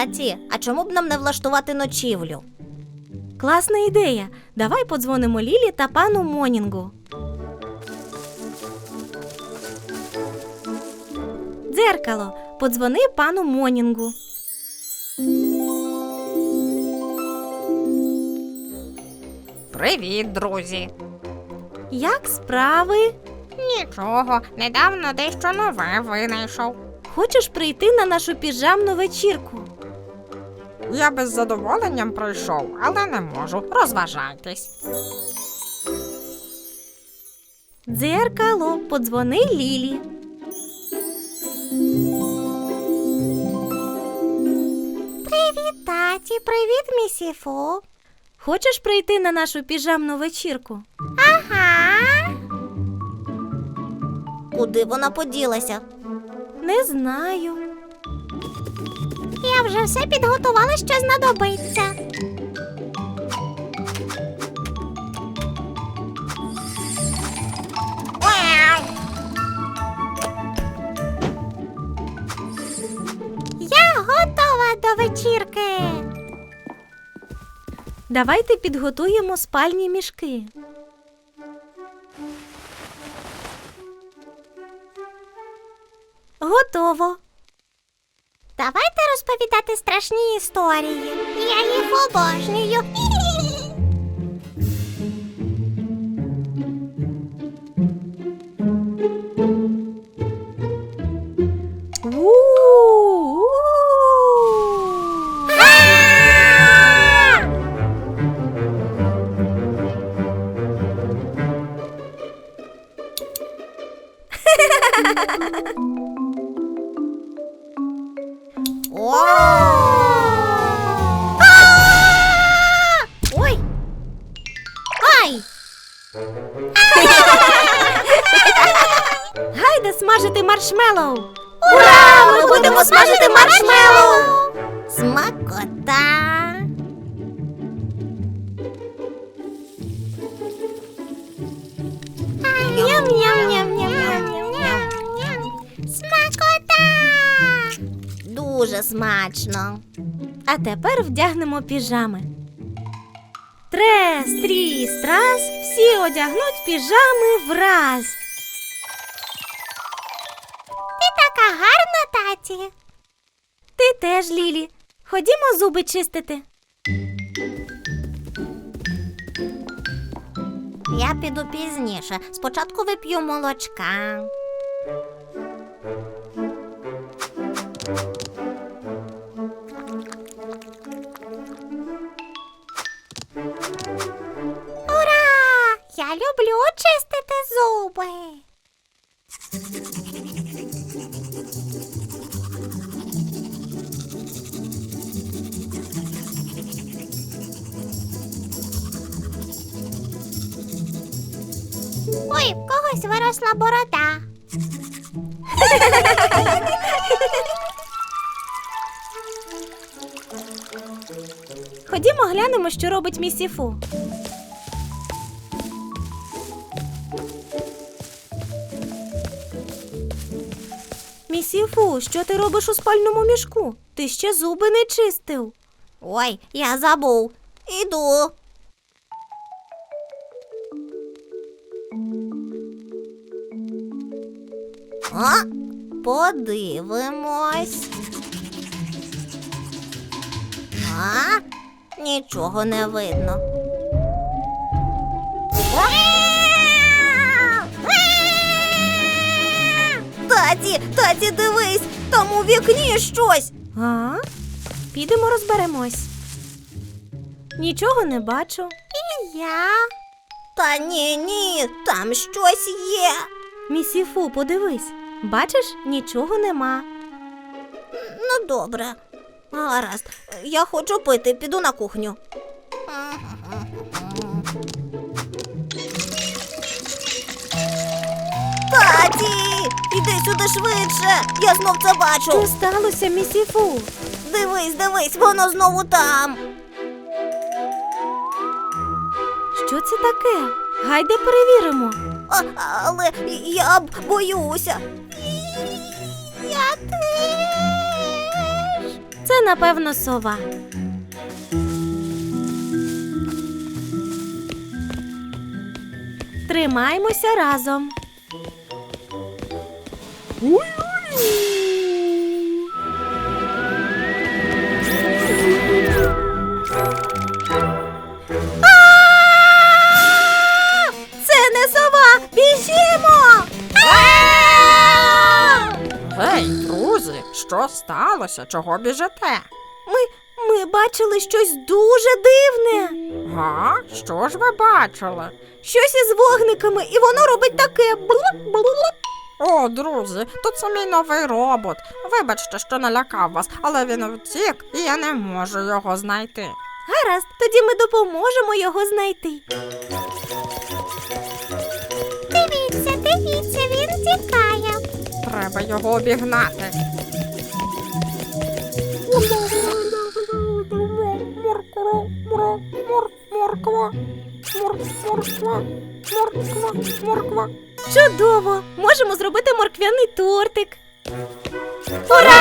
Таті, а чому б нам не влаштувати ночівлю? Класна ідея. Давай подзвонимо Лілі та пану Монінгу. Дзеркало, подзвони пану Монінгу. Привіт, друзі. Як справи? Нічого, недавно дещо нове винайшов. Хочеш прийти на нашу піжамну вечірку? Я би з задоволенням прийшов, але не можу. Розважайтесь. Дзеркало, подзвони Лілі. Привіт, таті, привіт, місіфу. Хочеш прийти на нашу піжамну вечірку? Ага. Куди вона поділася? Не знаю. Я вже все підготувала, що знадобиться. Я готова до вечірки. Давайте підготуємо спальні мішки. Готово. Давайте розповідати страшні історії. Я їх обожнюю. Гайда смажити маршмеллоу. Ура! Ми будемо смажити маршмеллоу! Смакота! Ням-ням-ням-ням-ням-ням-ням. Смакота! Дуже смачно. А тепер вдягнемо піжами. Трес, тріс, трас, всі одягнуть піжами враз. Ти така гарна, таті. Ти теж, Лілі. Ходімо зуби чистити. Я піду пізніше. Спочатку вип'ю молочка. Люблю чистити зуби. Ой, в когось виросла борода. Ходімо глянемо, що робить місіфу. Місіфу, що ти робиш у спальному мішку? Ти ще зуби не чистив. Ой, я забув. Іду. А, подивимось. А, нічого не видно. Таті, таті, дивись, там у вікні щось. А? Підемо розберемось. Нічого не бачу. І я. Та ні, ні, там щось є. Місіфу, подивись. Бачиш, нічого нема. Ну, добре. Гаразд, я хочу пити, піду на кухню. Іди швидше! Я знов це Що бачу. сталося, місіфу? Дивись, дивись, воно знову там. Що це таке? Гайде перевіримо. А, але я б боюся. Я теж. Це, напевно, сова. Тримаймося разом. Це не сова! Біжімо! Гей, друзі, що сталося? Чого біжите? Ми, ми бачили щось дуже дивне. Га? Що ж ви бачили? Щось із вогниками, і воно робить таке. блуп-блуп. О, друзі, тут це мій новий робот. Вибачте, що налякав вас, але він втік, і я не можу його знайти. Гаразд, тоді ми допоможемо його знайти. Дивіться, дивіться, він тікає. Треба його обігнати. Морква. Морква. Морква. Морква. Чудово! Можемо зробити морквяний тортик. Ура!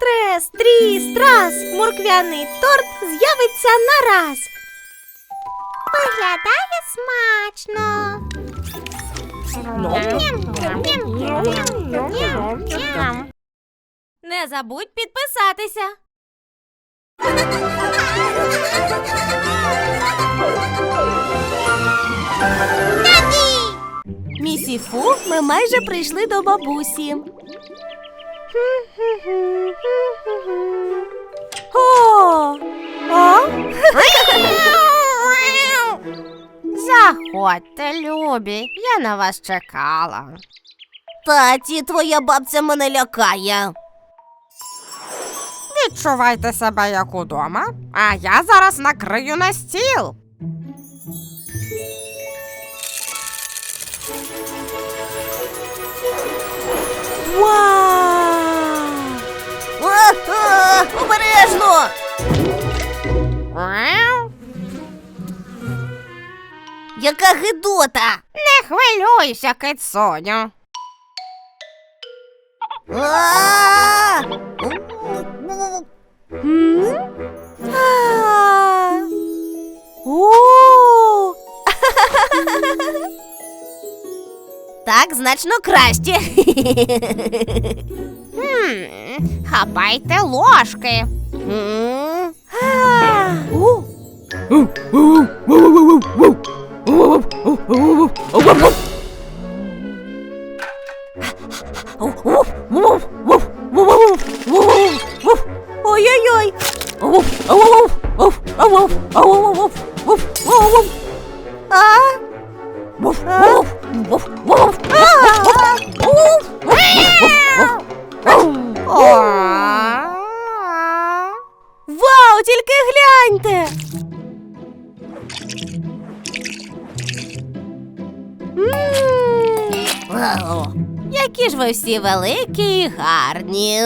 Трес, тріс, трас! Морквяний торт з'явиться нараз. Виглядає смачно. Не забудь підписатися. Місіфу, ми майже прийшли до бабусі. О! А? Заходьте, любі, я на вас чекала. Таті, твоя бабця мене лякає. Відчувайте себе як удома, а я зараз накрию на стіл. Вау! Обережно! Яка гидота! Не хвилюйся, кицоню. А! Так значно краще. Хм, хапайте ложки. М, А! Вау. Які ж ви всі великі і гарні.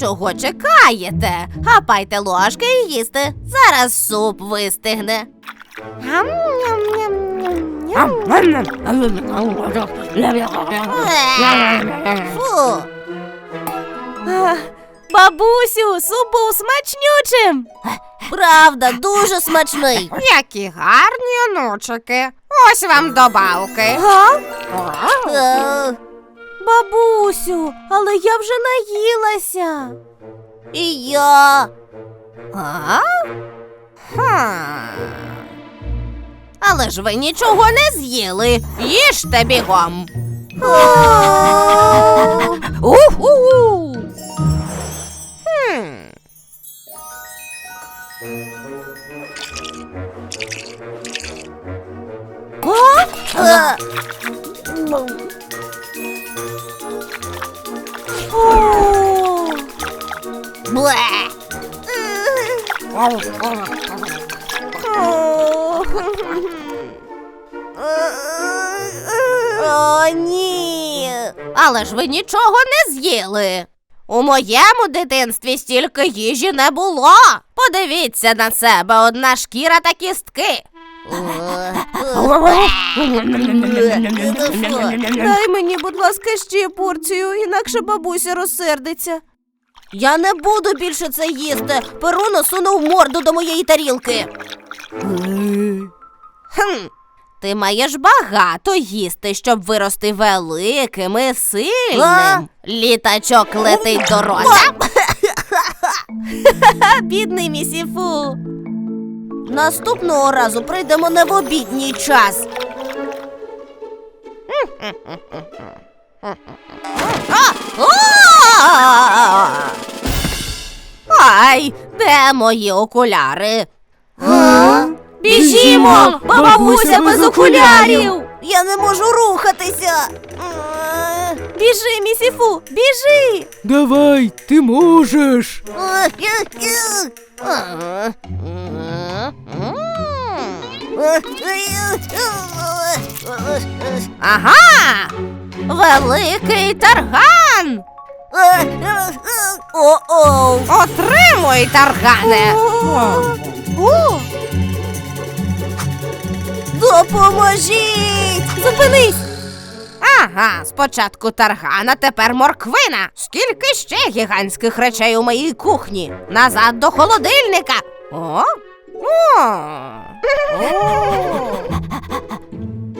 Чого чекаєте? Хапайте ложки і їсти. Зараз суп вистигне. Е, Фу. Бабусю, суп був смачнючим! Правда, дуже смачний. Які гарні онучики. Ось вам добавки. Га? Бабусю, але я вже наїлася. І я. А? Хм. Але ж ви нічого не з'їли. Їжте бігом. Уху. Хм. Е, О! Бле. О, ні. Але ж ви нічого не з'їли. У моєму дитинстві стільки їжі не було. Подивіться на себе, одна шкіра та кістки. Дай мені, будь ласка, ще порцію, інакше бабуся розсердиться. Я не буду більше це їсти. Перуно сунув морду до моєї тарілки. Хм. Ти маєш багато їсти, щоб вирости великим і сильним. Літачок летить до рота. Бідний місіфу. Наступного разу прийдемо не в обідній час. Ай, де мої окуляри? Біжімо! Бабуся без окулярів! Я не можу рухатися. Біжи, місіфу, біжи! Давай, ти можеш. Ага! Великий тарган! Отримуй, таргане! О, Допоможіть! зупинись! Ага, спочатку таргана, тепер морквина. Скільки ще гігантських речей у моїй кухні? Назад до холодильника. О?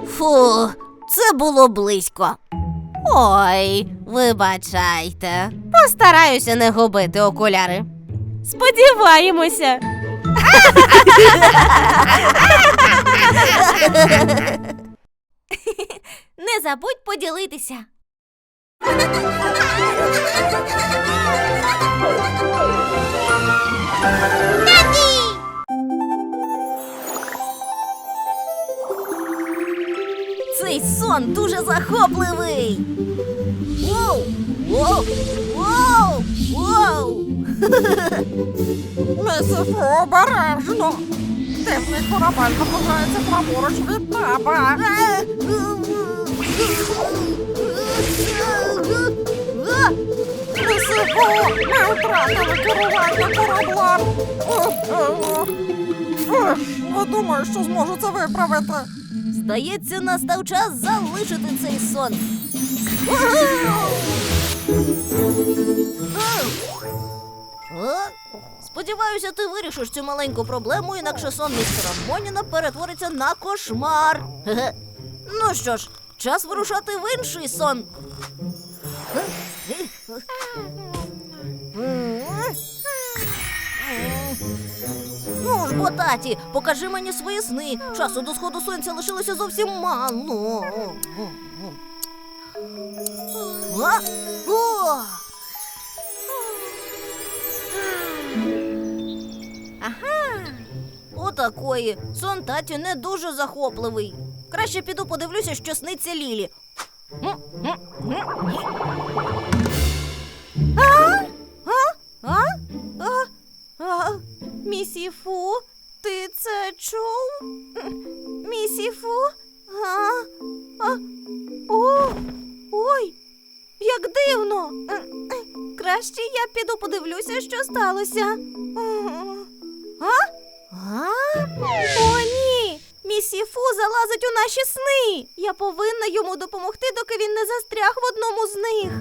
Фу, це було близько. Ой, вибачайте. Постараюся не губити окуляри. Сподіваємося. Не забудь поділитися. Цей сон дуже захопливий. Воу! Воу! Воу! Воу! Місіфу, обережно. Дивний корабель наближається праворуч від тебе. Місіфу, ми втратили керування кораблем. Не думаю, що зможу це виправити. Здається, настав час залишити цей сон. Сподіваюся, ти вирішиш цю маленьку проблему, інакше сон містера Моніна перетвориться на кошмар. Ну що ж, час вирушати в інший сон. Ну таті, покажи мені свої сни. Часу до сходу сонця лишилося зовсім мало. А? О! Ага. Отакої. Сон таті не дуже захопливий. Краще піду подивлюся, що сниться Лілі. А? Місіфу, ти це чув? Місіфу? А, а, о, ой, як дивно. Краще я піду подивлюся, що сталося. А? А? О, ні! Місіфу залазить у наші сни. Я повинна йому допомогти, доки він не застряг в одному з них.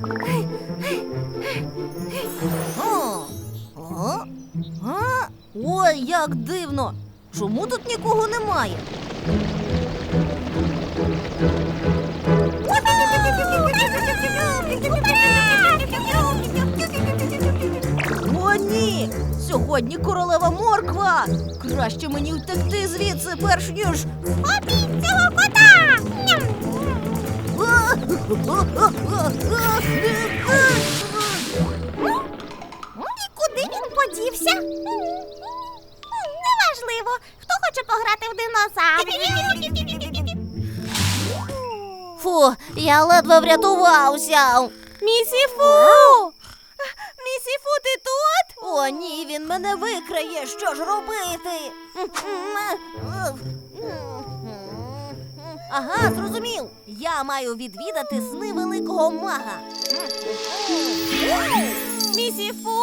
Як дивно! Чому тут нікого немає? О, ні! Сьогодні королева морква! Краще мені втекти звідси, перш ніж. Попіть цього кота! Неважливо. Хто хоче пограти в динозаврів? Фу, я ледве врятувався. Місіфу! Місіфу, ти тут? О, ні, він мене викрає. Що ж робити? Ага, зрозумів. Я маю відвідати сни великого мага. Місіфу?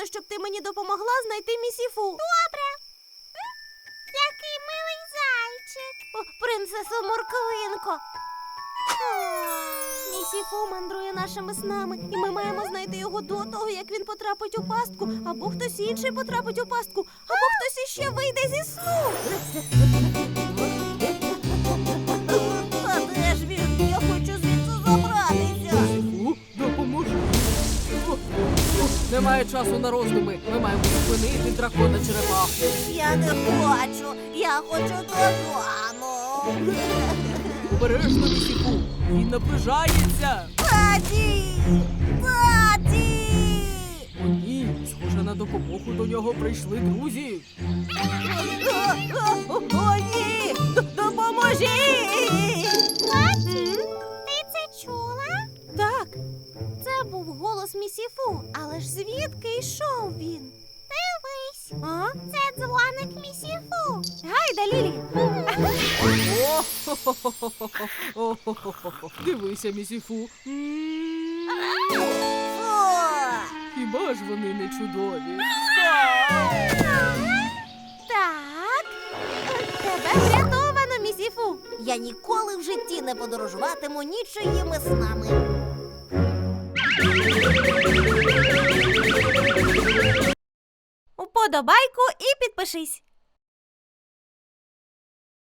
Потрібно, щоб ти мені допомогла знайти місіфу. Добре. Який милий зайчик. О, принцесо Морквинко. Місіфу мандрує нашими снами, і ми маємо знайти його до того, як він потрапить у пастку, або хтось інший потрапить у пастку, або хтось іще вийде зі сну. Немає часу на роздуми. Ми маємо зупинити дракона черепаху. Я не хочу. Я хочу додому. Обережно, місіфу. Він наближається. Таті! Таті! О, ні, схоже на допомогу до нього прийшли друзі. О, ні! Допоможіть! Таті, голос місіфу, але ж звідки йшов він? Дивись, а? це дзвоник місіфу. Гайда, Лілі! Дивися, місіфу. Хіба ж вони не чудові? Так, тебе врятовано, місіфу. Я ніколи в житті не подорожуватиму нічиїми снами. Уподобайку і підпишись.